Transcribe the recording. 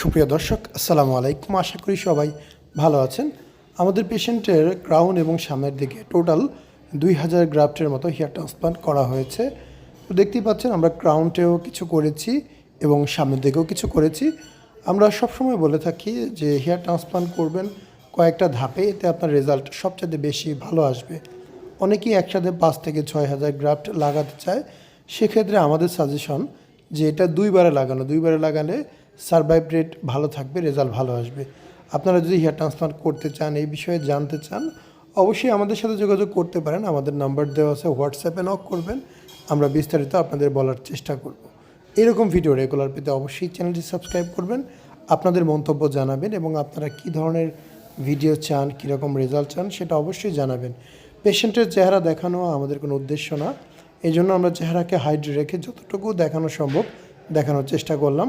সুপ্রিয় দর্শক, আসসালামু আলাইকুম। আশা করি সবাই ভালো আছেন। আমাদের পেশেন্টের ক্রাউন এবং সামনের দিকে টোটাল দুই হাজার গ্রাফটের মতো হেয়ার ট্রান্সপ্লান্ট করা হয়েছে। তো দেখতেই পাচ্ছেন, আমরা ক্রাউনটেও কিছু করেছি এবং সামনের দিকেও কিছু করেছি। আমরা সবসময় বলে থাকি যে হেয়ার ট্রান্সপ্লান্ট করবেন কয়েকটা ধাপে, এতে আপনার রেজাল্ট সবচেয়ে বেশি ভালো আসবে। অনেকেই একসাথে পাঁচ থেকে ছয় হাজার গ্রাফট লাগাতে চায়। সেক্ষেত্রে আমাদের সাজেশন যে এটা দুইবারে লাগানো, দুইবারে লাগালে সার্ভাইভ রেট ভালো থাকবে, রেজাল্ট ভালো আসবে। আপনারা যদি হেয়ার ট্রান্সপ্লান্ট করতে চান, এই বিষয়ে জানতে চান, অবশ্যই আমাদের সাথে যোগাযোগ করতে পারেন। আমাদের নাম্বার দেওয়া আছে, হোয়াটসঅ্যাপে নক করবেন। আমরা বিস্তারিত আপনাদের বলার চেষ্টা করব। এরকম ভিডিও রেগুলার পেতে অবশ্যই চ্যানেলটি সাবস্ক্রাইব করবেন, আপনাদের মন্তব্য জানাবেন এবং আপনারা কী ধরনের ভিডিও চান, কীরকম রেজাল্ট চান, সেটা অবশ্যই জানাবেন। পেশেন্টের চেহারা দেখানো আমাদের কোনো উদ্দেশ্য না। এই জন্য আমরা চেহারাকে হাইড রেখে যতটুকু দেখানো সম্ভব দেখানোর চেষ্টা করলাম।